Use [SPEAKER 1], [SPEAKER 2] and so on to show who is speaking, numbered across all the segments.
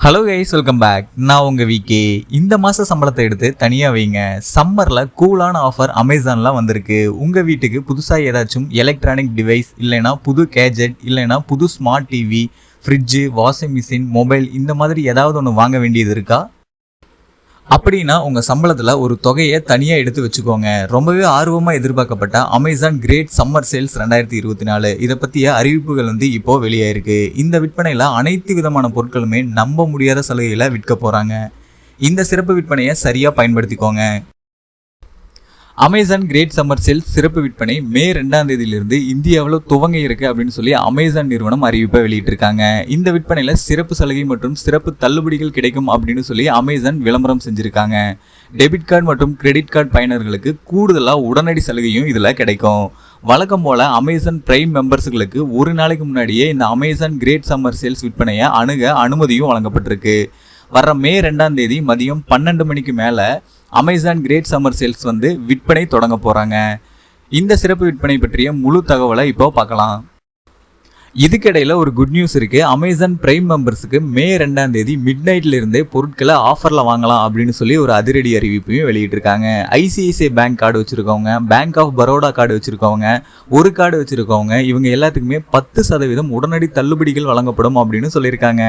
[SPEAKER 1] Hello guys welcome back நான் உங்கள் VK இந்த மாத சம்பளத்தை எடுத்து தனியாக வைங்க. சம்மரில் கூலான ஆஃபர் அமேசானில் வந்திருக்கு. உங்கள் வீட்டுக்கு புதுசாக ஏதாச்சும் எலக்ட்ரானிக் டிவைஸ் இல்லைனா புது கேஜெட் இல்லைனா புது smart TV fridge washing machine mobile இந்த மாதிரி ஏதாவது ஒன்று வாங்க வேண்டியது இருக்கா? அப்படின்னா உங்கள் சம்பளத்தில் ஒரு தொகையை தனியாக எடுத்து வச்சுக்கோங்க. ரொம்பவே ஆர்வமாக எதிர்பார்க்கப்பட்ட அமேசான் கிரேட் சம்மர் சேல்ஸ் ரெண்டாயிரத்தி இருபத்தி நாலு. இதை பற்றிய அறிவிப்புகள் வந்து இப்போ வெளியாயிருக்கு. இந்த விற்பனையில் அனைத்து விதமான பொருட்களுமே நம்ப முடியாத சலுகையில் விற்க போகிறாங்க இந்த சிறப்பு விற்பனையை சரியாக பயன்படுத்திக்கோங்க. அமேசான் கிரேட் சம்மர் சேல் சிறப்பு விற்பனை மே ரெண்டாம் தேதியிலிருந்து இந்தியாவில் துவங்க இருக்கு அப்படின்னு சொல்லி அமேசான் நிறுவனம் அறிவிப்பை வெளியிட்டிருக்காங்க. இந்த விற்பனையில் சிறப்பு சலுகை மற்றும் சிறப்பு தள்ளுபடிகள் கிடைக்கும் அப்படின்னு சொல்லி அமேசான் விளம்பரம் செஞ்சுருக்காங்க. டெபிட் கார்டு மற்றும் கிரெடிட் கார்டு பயனர்களுக்கு கூடுதலாக உடனடி சலுகையும் இதில் கிடைக்கும். வழக்கம் போல அமேசான் பிரைம் மெம்பர்ஸுகளுக்கு ஒரு நாளைக்கு முன்னாடியே இந்த அமேசான் கிரேட் சம்மர் சேல்ஸ் விற்பனையை அணுக அனுமதியும் வழங்கப்பட்டிருக்கு. வர்ற மே ரெண்டாம் தேதி மதியம் பன்னெண்டு மணிக்கு மேலே அமேசான் கிரேட் சம்மர் சேல்ஸ் வந்து விற்பனை தொடங்க போகிறாங்க இந்த சிறப்பு விற்பனை பற்றிய முழு தகவலை இப்போ பார்க்கலாம். இதுக்கிடையில் ஒரு குட் நியூஸ் இருக்குது அமேசான் பிரைம் மெம்பர்ஸுக்கு மே ரெண்டாம் தேதி மிட் நைட்ல இருந்தே பொருட்களை ஆஃபரில் வாங்கலாம் அப்படின்னு சொல்லி ஒரு அதிரடி அறிவிப்பையும் வெளியிட்டிருக்காங்க. ஐசிஐசிஐ பேங்க் கார்டு வச்சுருக்கவங்க பேங்க் ஆஃப் பரோடா கார்டு வச்சுருக்கவங்க ஒரு கார்டு வச்சுருக்கவங்க இவங்க எல்லாத்துக்குமே பத்து சதவீதம் உடனடி தள்ளுபடிகள் வழங்கப்படும் அப்படின்னு சொல்லியிருக்காங்க.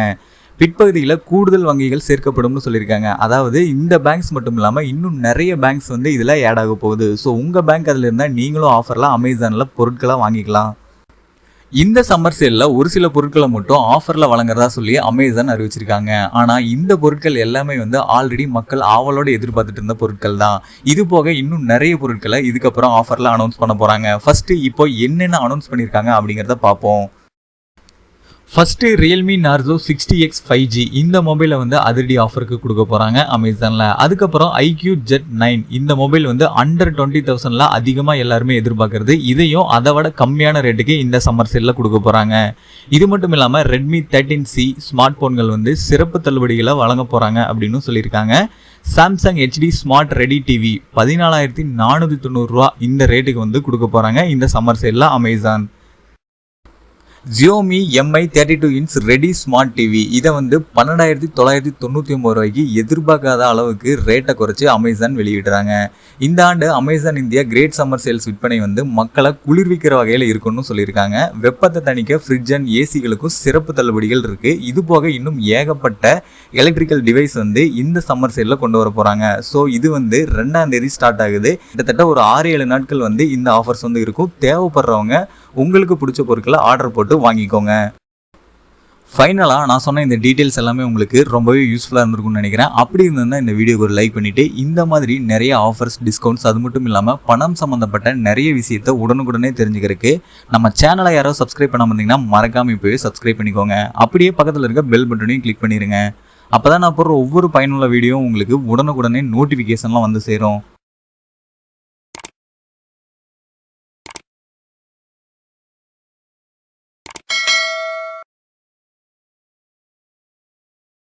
[SPEAKER 1] பிற்பகுதியில் கூடுதல் வங்கிகள் சேர்க்கப்படும்னு சொல்லியிருக்காங்க. அதாவது இந்த பேங்க்ஸ் மட்டும் இல்லாமல் இன்னும் நிறைய பேங்க்ஸ் வந்து இதில் ஆட் ஆக போகுது. ஸோ உங்கள் பேங்க் அதில் இருந்தால் நீங்களும் ஆஃபரில் அமேசானில் பொருட்களாக வாங்கிக்கலாம். இந்த சம்மர் சேலில் ஒரு சில பொருட்களை மட்டும் ஆஃபரில் வழங்குறதா சொல்லி அமேசான் அறிவிச்சிருக்காங்க. ஆனால் இந்த பொருட்கள் எல்லாமே வந்து ஆல்ரெடி மக்கள் ஆவலோடு எதிர்பார்த்துட்டு இருந்த பொருட்கள் தான். இது போக இன்னும் நிறைய பொருட்களை இதுக்கப்புறம் ஆஃபரில் அனௌன்ஸ் பண்ண போகிறாங்க ஃபஸ்ட்டு இப்போ என்னென்ன அனௌன்ஸ் பண்ணியிருக்காங்க அப்படிங்கிறத பார்ப்போம். First Realme Narzo sixty X five G இந்த மொபைலை வந்து அதிரடி ஆஃபருக்கு கொடுக்க போகிறாங்க அமேசானில் அதுக்கப்புறம் ஐக்யூ ஜெட் நைன் இந்த மொபைல் வந்து அண்டர் டுவெண்ட்டி தௌசண்டில் அதிகமாக எல்லாருமே எதிர்பார்க்குறது. இதையும் அதை விட கம்மியான ரேட்டுக்கு இந்த சம்மர் சேலில் கொடுக்க போகிறாங்க இது மட்டும் இல்லாமல் ரெட்மி தேர்ட்டின் சி ஸ்மார்ட் ஃபோன்கள் வந்து சிறப்பு தள்ளுபடிகளை வழங்க போகிறாங்க அப்படின்னு சொல்லியிருக்காங்க. Samsung HD smart ready TV பதினாலாயிரத்தி நானூற்றி தொண்ணூறுரூவா இந்த ரேட்டுக்கு வந்து கொடுக்க போகிறாங்க இந்த summer சேலில் Amazon Xiaomi Mi thirty two inch ready smart TV இதை வந்து பன்னெண்டாயிரத்தி தொள்ளாயிரத்தி தொண்ணூற்றி ஒம்பது ரூபாய்க்கு எதிர்பார்க்காத அளவுக்கு ரேட்டை குறைச்சி அமேசான் வெளியிடுறாங்க. இந்த ஆண்டு Amazon India great summer sales விற்பனை வந்து மக்களை குளிர்விக்கிற வகையில் இருக்குன்னு சொல்லியிருக்காங்க. வெப்பத்தை தணிக்க ஃப்ரிட்ஜ் அண்ட் ஏசிகளுக்கும் சிறப்பு தள்ளுபடிகள் இருக்குது இது போக இன்னும் ஏகப்பட்ட எலக்ட்ரிக்கல் டிவைஸ் வந்து இந்த சம்மர் சேலில் கொண்டு வர போகிறாங்க ஸோ இது வந்து ரெண்டாம் தேதி ஸ்டார்ட் ஆகுது. கிட்டத்தட்ட ஒரு ஆறு ஏழு நாட்கள் வந்து இந்த ஆஃபர்ஸ் வந்து இருக்கும். தேவைப்படுறவங்க உங்களுக்கு பிடிச்ச பொருட்களை ஆர்டர் போட்டு வாங்கிக்கோங்க. ஃபைனலாக நான் சொன்ன இந்த டீட்டெயில்ஸ் எல்லாமே உங்களுக்கு ரொம்பவே யூஸ்ஃபுல்லாக இருந்திருக்கும்னு நினைக்கிறேன். அப்படி இருந்ததுன்னா இந்த வீடியோக்கு ஒரு லைக் பண்ணிவிட்டு இந்த மாதிரி நிறைய ஆஃபர்ஸ் டிஸ்கவுண்ட்ஸ் அது மட்டும் இல்லாமல் பணம் சம்மந்தப்பட்ட நிறைய விஷயத்தை உடனுக்குடனே தெரிஞ்சுக்கிறதுக்கு நம்ம சேனலை யாரோ சப்ஸ்கிரைப் பண்ண வந்தீங்கன்னா மறக்காமல் இப்போவே சப்ஸ்கிரைப் பண்ணிக்கோங்க. அப்படியே பக்கத்தில் இருக்க பெல் பட்டனையும் கிளிக் பண்ணிடுங்க அப்போ தான் நான் போடுற ஒவ்வொரு பயனுள்ள வீடியோவும் உங்களுக்கு உடனுக்குடனே நோட்டிஃபிகேஷன்லாம் வந்து சேரும்.